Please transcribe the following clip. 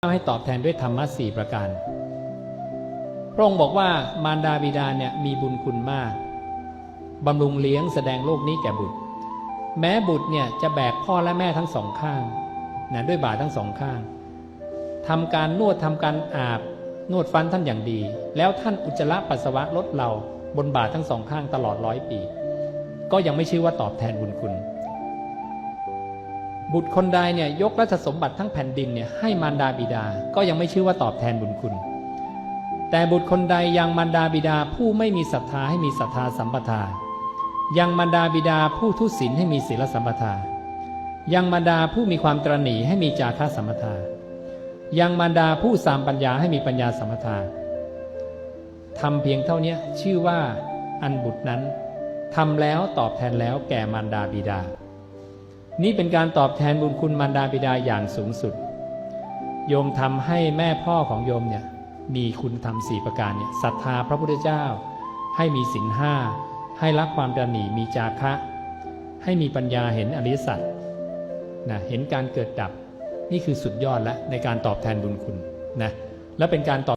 ให้ตอบแทนด้วยธรรมะสี่ประการ พระองค์บอกว่ามารดาบิดาเนี่ยมีบุญคุณมาก บำรุงเลี้ยงแสดงโลกนี้แก่บุตร แม้บุตรเนี่ยจะแบกพ่อและแม่ทั้งสองข้างนะด้วยบาทั้งสองข้างทำการนวดทำการอาบ นวดฟันท่านอย่างดี แล้วท่านอุจจาระปัสสาวะลดเราบนบาทั้งสองข้างตลอดร้อยปี ก็ยังไม่ชื่อว่าตอบแทนบุญคุณ บุตรคนใดเนี่ยยกราชสมบัติทั้งแผ่นดินเนี่ยให้มารดาบิดา ก็ยังไม่ชื่อว่าตอบแทนบุญคุณ แต่บุตรคนใดยังมารดาบิดาผู้ไม่มีศรัทธาให้มีศรัทธาสัมปทา ยังมารดาบิดาผู้ทุศีลให้มีศีลสัมปทา ยังมารดาผู้มีความตรณีให้มีจาคะสัมปทา ยังมารดาผู้สามปัญญาให้มีปัญญาสัมปทาทำเพียงเท่านี้ชื่อว่าอันบุตรนั้นทำแล้วตอบแทนแล้วแก่มารดาบิดา นี่เป็นการตอบแทนบุญคุณมารดาบิดาอย่างสูงสุด โยมทำให้แม่พ่อของโยมเนี่ยมีคุณธรรมสี่ประการเนี่ยศรัทธาพระพุทธเจ้า ให้มีศีลห้าให้รักความตระหนี่มีจาคะ ให้มีปัญญาเห็นอริสัจนะเห็นการเกิดดับนี่คือสุดยอดแล้วในการตอบแทนบุญคุณนะและเป็นการตอบ